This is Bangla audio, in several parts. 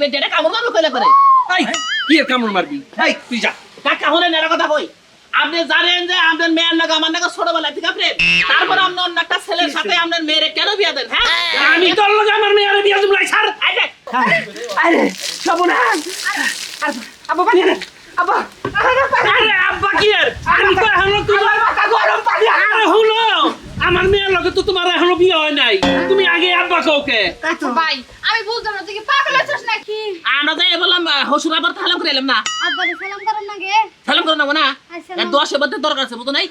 বেটি এটা কামড় মারবো কইলে করে এই কি এর কামড় মারবি? এই তুই যা। কাকা হলে নেড়া কথা কই? আপনি জানেন যে আপনার মেয়ের নাকি আমার নাকি ছোটবেলা থেকে প্রেম তারপর আপনি অন্য একটা ছেলের সাথে আপনার মেয়েরে কেন বিয়া দেন হ্যাঁ? আমি তোর লগে আমার মেয়ের বিয়া দিব এই দেখ, আরে সবনাশ আব্বা পানি। আব্বা। আরে আব্বা কি এর? আমি তো এখনও তোমার মাথা গরম পানি। আরে হলো আমার মেয়ের লগে তো তোমার এখনও বিয়ে হয় নাই। তুমি আগে আব্বা কাউকে ভাই আমি বুঝলাম না তুই কি পাগল আছিস নাকি আমরা যাই বললাম হসুর আবার তাহলে করে এলাম না। আব্বারে সালাম করেন না গে। সালাম করে নেব না আসসালাম। এর দরকার আছে বুঝো নাই?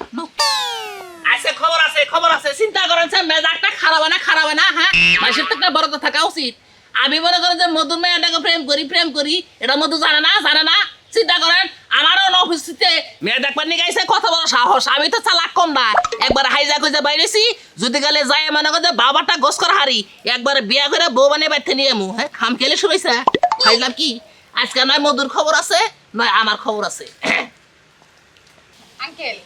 আছে খবর আছে খবর আছে চিন্তা করেন মেজাজটা খারাপ না খারাপ না হ্যাঁ? মানুষের তো একটা বড়তা থাকা উচিত। আমি মনে করেন যে মধুর মেয়েটাকে প্রেম করি প্রেম করি এটা মধু জানে না জানে না। চিন্তা করেন আমারও অফিসে মেয়ে দেখবার নিয়ে গাইছে কত বড় সাহস আমি তো চালাক কম না। একবার হাইজা কইতে বাইরেছি যদি গেলে যাই মনে করে যে বাবাটা গোস করা হারি। একবার বিয়া করে বউ বানিয়ে বাইতে নিয়ে আমু হ্যাঁ? খাম খেলে শুয়েছে খাইলাম কি? আজকে নয় মধুর খবর আছে নয় আমার খবর আছে। আঙ্কেল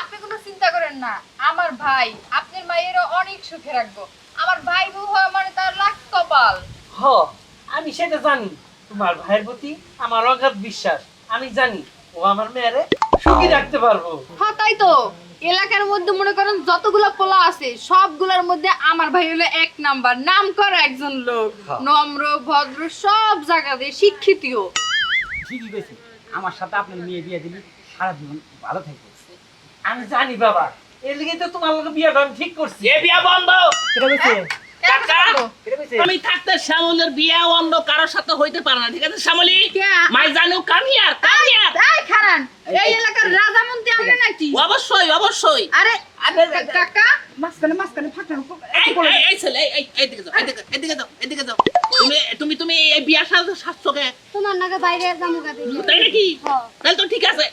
আপনি কোনো চিন্তা করেন না। আমার ভাই আপনার মায়েরও অনেক সুখে রাখব। আমার ভাই বউ হওয়া মানে তার লাখ কপাল। হ আমি সেটা জানি। তোমার ভাইয়ের প্রতি আমার অগাধ বিশ্বাস। আমি জানি ও আমার মেয়েরে সুখী রাখতে পারব। হ্যাঁ তাই তো। এলাকার মধ্যে মনে করেন যতগুলো পোলা আছে সবগুলোর মধ্যে আমার ভাই হলো এক নাম্বার। নাম করা একজন লোক। হ্যাঁ। নম্র ভদ্র সব জায়গাতে শিক্ষিত ঠিকই কইছে আমার সাথে আপনার মেয়ে বিয়ে দিলি সারা জীবন ভালো থাকবে। আমি জানি বাবা এর লিগে তো তোমার লোক বিয়ে ঠিক করছি। এ বিয়া বন্ধ! কেটে কাকা কইছে আমি থাকতে শ্যামলের বিয়া অন্য কারোর সাথে হইতে পারে না ঠিক আছে শ্যামলি? মাই জানু কামিয়ার কামিয়ার এই খারান এই এলাকার রাজামন্ত্রী আমরা নাকি অবশ্যই অবশ্যই। আরে কা- কাকা মাঝখানে মাঝখানে ফাটানো এই এই- এই ছেলে এই এই এদিকে যাও এদিকে এদিকে যাও এদিকে যাও। তুমি তুমি তুমি এই বিয়া সাজছো সাজছোকে তোমার নাকি বাইরে যাব গাদি তাই নাকি। তাহলে তো ঠিক আছে।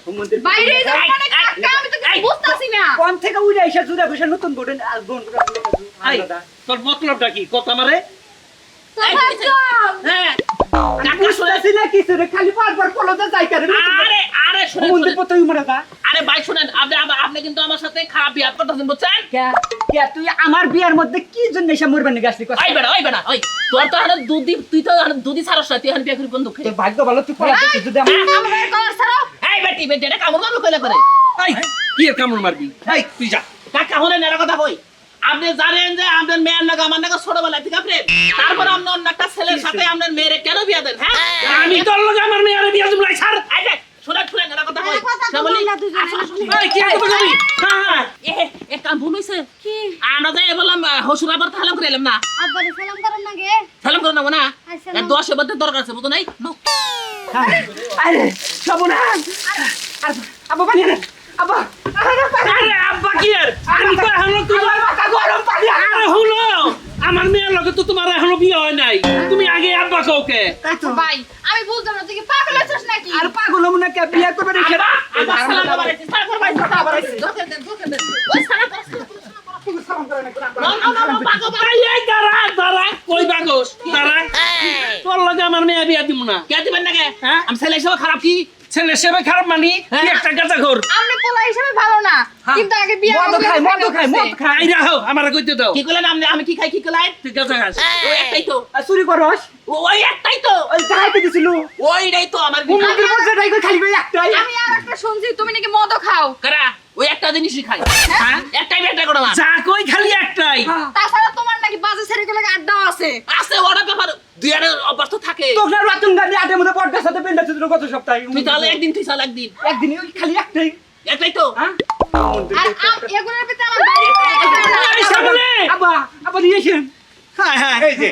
বাইরে যাও মানে কাকা আমি তো কিছু বুঝতাছি না। কোন থেকে উড়ে এসে জুড়ে বসে নতুন বোর্ডে আর বোন তোর মতলবটা কি? আমারে? এই, হ্যাঁ। কাকা শুনে বুঝতেছি না কিছু রে খালি বারবার পলতে যাই করে আরে আরে শুনেন মন্দির শুনেন। মরে যা আরে ভাই শুনেন আপনি আপনি- আপনি কিন্তু আমার সাথে খারাপ বিয়া করতেছেন বুঝছেন? কে? কে? তুই আমার বিয়ার মধ্যে কি জন্য এসে মরবে না গাছলি ওই বেড়া ওই বেড়া ওই। তোর তো এখন দুধি তুই তো এখন দুধি ছাড়স না তুই এখন বিয়া করি বন্ধু তোর ভাগ্য ভালো তুই পড়া দেখছিস যদি আমার আমার কলার ছাড়ো। এই বেটি বেটি এটা কামড় কইলে করে এই কি কামড় মারবি। এই তুই যা। কাকা হলে নেড়া কথা কই? আপনি জানেন যে আপনার মেয়ের নাকি আমার নাকি ছোটবেলা থেকে প্রেম। তারপর আপনি অন্য একটা ছেলের সাথে আপনার মেয়েরে কেন বিয়া দেন হ্যাঁ? আমি তোর লগে আমার মেয়ের বিয়া দিব না এই দেখ শুনে শুনে নেড়া কথা কই হ্যাঁ, তো শ্যামলী, এই কি কথা কবি হ্যাঁ হ্যাঁ। এ এ কাম ভুল হইছে। কি? আমরা যাই বললাম হসুর আবার করে এলাম না। সালাম করেন না গে। সালাম করে না দশ দরকার আছে বুঝো নাই? নাও। আরে আব্বা পানি আনে আব্বা আরে আব্বা কি এর আমি তো এখনও তোমার মাথা গরম পানি আরে হলো আমার মেয়ের লগে তো তোমার এখনও বিয়ে হয় নাই তুমি আব্বা কাউকে ভাই আমি বুঝলাম না তুই কি পাগল আছিস নাকি? আর পাগল মনে কে? বিয়ে করবে আবার। ওই। না, না, না, না, তোর লগে আমার মেয়ে বিয়া দিব না। কে দিবেন নাকি? হ্যাঁ? আমি ছেলে হিসেবে খারাপ কি? ছেলে সেবে খারাপ মানি হ্যাঁ। একটা গাঁজা ঘর আমরা পোলা হিসেবে ভালো না কিন্তু আগে বিয়ে মদ খাই মদ খাই মদ খাই আমার কইতে দাও। কি করলেন? আপনি আমি কি খাই কি করলেন? তুই গাঁজা খাস। ওই একটাই তো। আর চুরি করস? ওই একটাই তো। ওই যাইতে দিছিল ওইটাই তো আমার মন্দির মধ্যে খালি কই একটাই? আমি আর একটা শুনছি তুমি নাকি মদও খাও। কারা? ওই একটা জিনিসই খাই। হ্যাঁ? একটাই একটা করে যা কই খালি একটাই। তাছাড়া তোমার নাকি বাজে ছেড়ে গেলে আড্ডা আছে। আছে ওটা ব্যাপার দুই আড়ে অভ্যাস তো থাকে। গাড়ি আটের মধ্যে পর্দার সাথে পেন্ডা ছিল গত সপ্তাহে। তুই তাহলে একদিন তুই চাল একদিন। একদিন ওই খালি একটাই। একটাই তো? হ্যাঁ? আর এগুলোর ভিতরে আমার সামনে হ্যাঁ হ্যাঁ এই যে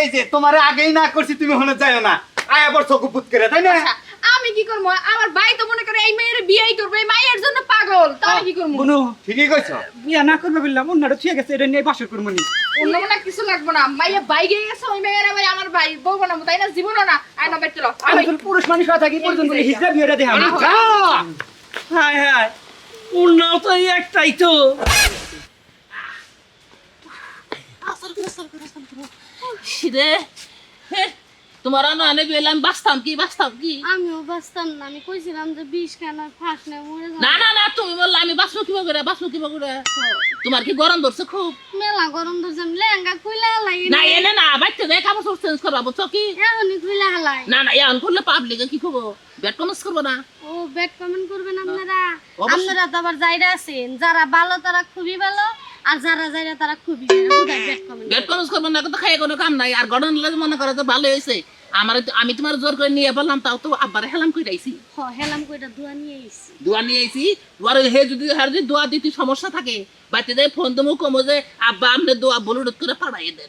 এই যে তোমারে আগেই না করছি তুমি হলে যাও না। আয় আবার চোখ পুত করে তাই না? আচ্ছা, আমি কি করব আমার ভাই তো মনে করে এই মেয়ের বিয়েই করবে এই মায়ের জন্য পাগল তাহলে কি করব বুনু ঠিকই কইছো বিয়া না করবে বললাম অন্যটা ঠিক আছে এটা নিয়ে বাসর করব নি অন্য মনে কিছু লাগবে না মাইয়া বাইকে গেছে ওই মেয়ের ভাই আমার ভাই বউ বানাবো তাই না জীবনও না আয় না বের চলো আমি তো পুরুষ মানুষ হয়ে থাকি পর্যন্ত হিজড়া বিয়েটা দেখাম হ্যাঁ হ্যাঁ উন্নাও তো একটাই তো রে তোমার আনে বিয়ে আমি বাঁচতাম কি বাঁচতাম কি? আমিও বাঁচতাম না আমি কইছিলাম যে বিষ কেন ফাঁস নেই মরে না না না তুমি বললে আমি বাঁচবো কিবা করে বাঁচবো কিবা করে। তোমার কি গরম ধরছে খুব? মেলা গরম ধরছে আমি লেহেঙ্গা খুইলা হালাই না এনে না বাচ্চা দেয় কাপড় চোপড় চেঞ্জ করবা বুঝছ কি? এখনই খুইলা হালাই। না না এখন করলে পাবলিকে কি করব ব্যাট কমেন্স করব না। ও ব্যাড কমেন্ট করবেন আপনারা। আপনারা তো আবার যাইরা আছেন যারা ভালো তারা খুবই ভালো। আর যারা যারা তারা খুবই খরচ না। তো খাই কোনো কাম নাই। আর মনে করো তো ভালো হয়েছে। আমার আমি তোমার জোর করে নিয়ে বললাম তাও তো আব্বার হেলাম করে আইছি। হেলাম করে দোয়া নিয়ে আইছি। দোয়া নিয়ে আইছি। হে যদি হার যদি দোয়া দিতে সমস্যা থাকে বাচ্চাদের ফোন তুমি কমো যে আব্বা আপনি দোয়া বলুড করে পাড়াই দেন।